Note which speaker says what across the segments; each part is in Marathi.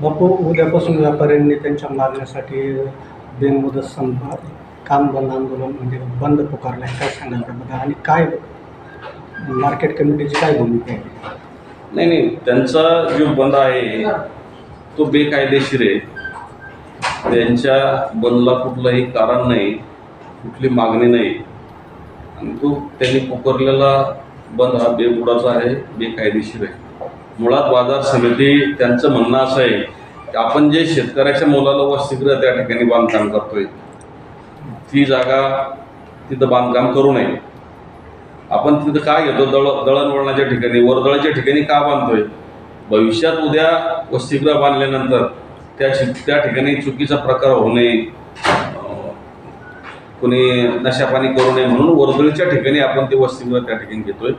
Speaker 1: बापू उद्यापासून व्यापाऱ्यांनी त्यांच्या मागण्यासाठी बेमुदत संप काम बंद आंदोलन म्हणजे बंद पुकारलं आहे काय सांगाल त्याबद्दल? आणि काय मार्केट कमिटीची काय भूमिका आहे?
Speaker 2: नाही नाही त्यांचा जो बंद आहे तो बेकायदेशीर आहे. त्यांच्या बंदला कुठलंही कारण नाही कुठली मागणी नाही. आणि तो त्यांनी पुकारलेला बंद हा बेबुडाचा आहे बेकायदेशीर आहे. मुळात बाजार समिती त्यांचं म्हणणं असं आहे की आपण जे शेतकऱ्याच्या मुलाला वसतिगृह त्या ठिकाणी बांधकाम करतोय ती जागा तिथं बांधकाम करू नये. आपण तिथं काय घेतो? दळ दळणवळणाच्या ठिकाणी वर्दळाच्या ठिकाणी का बांधतोय? भविष्यात उद्या वसतिगृह बांधल्यानंतर त्या त्या ठिकाणी चुकीचा प्रकार होऊ नये. कोणी नशापाणी करू नये म्हणून वर्दळीच्या ठिकाणी आपण ते वसतिगृह त्या ठिकाणी घेतोय.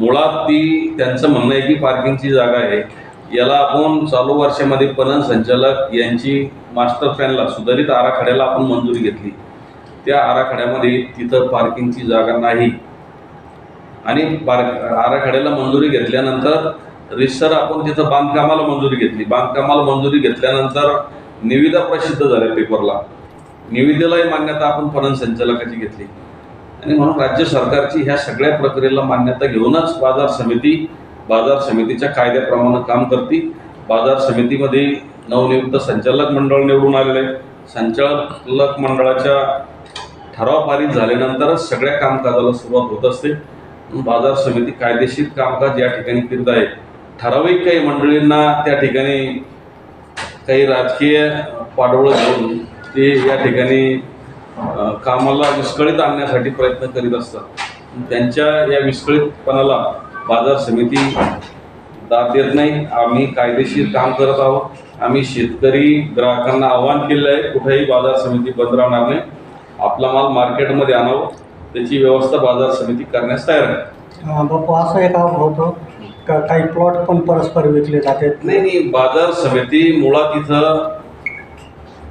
Speaker 2: मुळात ती त्यांचं म्हणणं आहे की पार्किंगची जागा आहे. याला आपण चालू वर्षामध्ये पणन संचालक यांची मास्टर प्लॅनला सुधारित आराखड्याला आपण मंजुरी घेतली. त्या आराखड्यामध्ये तिथं पार्किंगची जागा नाही. आणि पार्क आराखड्याला मंजुरी घेतल्यानंतर रिसर आपण तिथं बांधकामाला मंजुरी घेतली. बांधकामाला मंजुरी घेतल्यानंतर निविदा प्रसिद्ध झाल्या पेपरला निविदेलाही मान्यता आपण पणन संचालकाची घेतली. आणि म्हणून राज्य सरकारची ह्या सगळ्या प्रक्रियेला मान्यता घेऊनच बाजार समिती बाजार समितीच्या कायद्याप्रमाणे काम करते. बाजार समितीमध्ये नवनियुक्त संचालक मंडळ निवडून आलेलं आहे. संचालक मंडळाच्या ठराव पारित झाल्यानंतरच सगळ्या कामकाजाला सुरुवात होत असते. बाजार समिती कायदेशीर कामकाज या ठिकाणी करीत आहे. ठराविक काही मंडळींना त्या ठिकाणी काही राजकीय पाठबळ घेऊन ते या ठिकाणी कामाला विस्कळीत आणण्यासाठी प्रयत्न करीत असतात. त्यांच्या या विस्कळीतपणाला बाजार समिती दाद देत नाही. आम्ही कायदेशीर काम करत आहोत. आम्ही शेतकरी ग्राहकांना आव्हान केलं आहे कुठेही बाजार समिती बंद राहणार नाही. आपला माल मार्केटमध्ये आणावं. त्याची व्यवस्था बाजार समिती करण्यास तयार आहे.
Speaker 1: बापू असं एक आव्हान होतं. का काही प्लॉट पण परस्पर विकले जातात?
Speaker 2: नाही नाही बाजार समिती मुळात इथं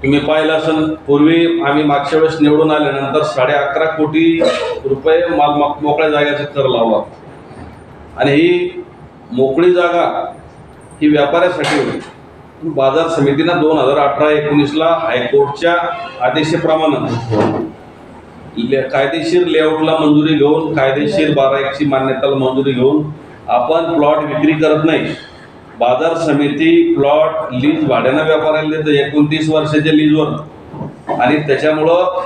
Speaker 2: तुम्ही पाहिलं असेल पूर्वी आम्ही मागच्या वेळेस निवडून आल्यानंतर साडे अकरा कोटी रुपये माल मोकळ्या जागेचा कर लावला. आणि ही मोकळी जागा ही व्यापाऱ्यासाठी होती. बाजार समितीनं दोन हजार अठरा एकोणीसला हायकोर्टच्या आदेशाप्रमाणे ले कायदेशीर लेआउटला मंजुरी घेऊन कायदेशीर बारा एकची मान्यताला मंजुरी घेऊन आपण प्लॉट विक्री करत नाही. बाजार समिती प्लॉट लीज भाड्यानं व्यापाऱ्याला देतं एकोणतीस वर्षाच्या लीजवर आणि त्याच्यामुळं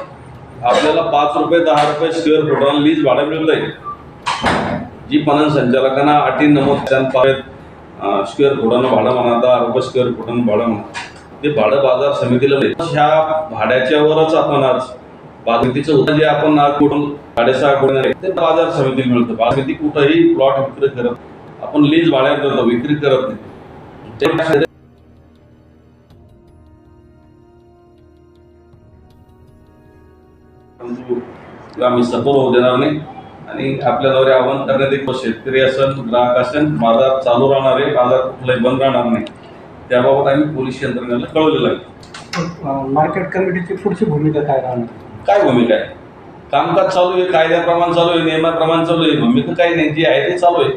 Speaker 2: आपल्याला पाच रुपये दहा रुपये स्क्वेअर फुटानं लीज भाडं मिळत आहे जी पणन संचालकांना अटी नमूद स्क्वेअर फुटानं भाडं म्हणा दहा रुपये स्क्वेअर फुटानं भाडं म्हणा ते भाडं बाजार समितीला ह्या भाड्याच्यावरच आपण आज बाजारतीचं जे आपण आज कुठून साडेसहा कोटी ते बाजार समितीला मिळतं. बाजार समिती कुठंही प्लॉट विक्री करत आपण लीज भाड्यात देतो विक्री करत नाही. आम्ही सफल होऊ देणार नाही. आणि आपल्याद्वारे आवाहन करण्यात येईल शेतकरी असेल ग्राहक असेल बाजार चालू राहणार आहे बाजार कुठलाही बंद राहणार नाही. त्याबाबत आम्ही पोलीस यंत्रणेला कळवलेलं आहे.
Speaker 1: मार्केट कमिटीची पुढची भूमिका काय राहणार?
Speaker 2: काय भूमिका आहे? कामकाज चालू आहे कायद्याप्रमाणे चालू आहे नियमाप्रमाणे चालू आहे. भूमिका काही नाही. जी आहे ते चालू आहे.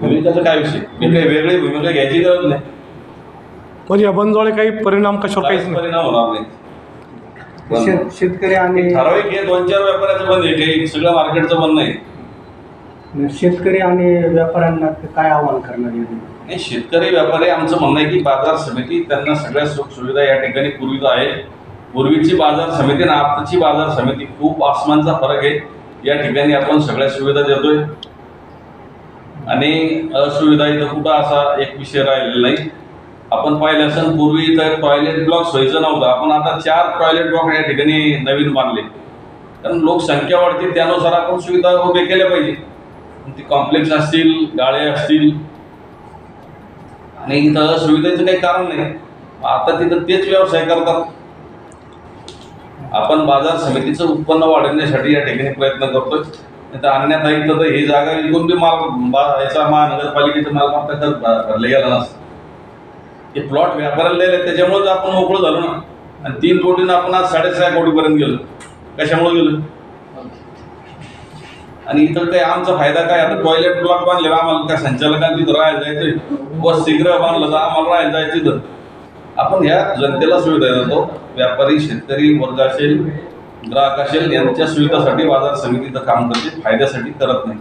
Speaker 2: भूमिकाचा काय विषय? मी काही वेगळी भूमिका घ्यायची गरज नाही.
Speaker 3: म्हणजे या काही परिणाम कशावर काहीच
Speaker 2: काहीच
Speaker 3: नाही.
Speaker 2: परिणाम होणार नाही.
Speaker 1: शेत- शेतकरी आणि
Speaker 2: ठराविक हे दोन चार व्यापाऱ्याचं बंद आहे काही सगळं मार्केटचं बंद नाही.
Speaker 1: शेतकरी आणि व्यापाऱ्यांना काय आव्हान करणार आहे?
Speaker 2: नाही शेतकरी व्यापारी आमचं म्हणणं आहे की बाजार समिती त्यांना सगळ्या सुख सुविधा या ठिकाणी पूर्वीच आहे. पूर्वीची बाजार समिती आणि आताची बाजार समिती खूप आसमानचा फरक आहे. या ठिकाणी आपण सगळ्या सुविधा देतोय. आणि असुविधा इथं कुठं असा एक विषय राहिलेला नाही. आपण पाहिलं असेल पूर्वी इथं टॉयलेट ब्लॉक सोयीचं नव्हतं. आपण आता चार टॉयलेट ब्लॉक या ठिकाणी नवीन बांधले. कारण लोकसंख्या वाढते त्यानुसार आपण सुविधा उभे केल्या पाहिजे. ती कॉम्प्लेक्स असतील गाळे असतील आणि इथं असुविधेचं काही कारण नाही. आता तिथं तेच व्यवसाय करतात. आपण बाजार समितीचं उत्पन्न वाढवण्यासाठी या ठिकाणी प्रयत्न करतोय. तर आणण्यात तर ही जागा विकून ते माल याचा महानगरपालिकेचा मालमत्ता खर्च भरले गेला नसतो. ते प्लॉट व्यापाराला दिले त्याच्यामुळेच आपण मोकळं झालो ना. आणि तीन कोटीनं आपण आज साडेसहा कोटीपर्यंत गेलो. कशामुळे गेलो? आणि इथं काही आमचा फायदा काय? आता टॉयलेट ब्लॉक बांधलेला आम्हाला काय संचालकांना तिथं राहायला जायचं व शीघ्र बांधलं तर आम्हाला राहायला जायचं तिथं आपण ह्या जनतेला सुविधा देतो. व्यापारी शेतकरी वर्ग असेल ग्राहक यांच्या सुविधासाठी बाजार समितीचं काम करते फायद्यासाठी करत नाही.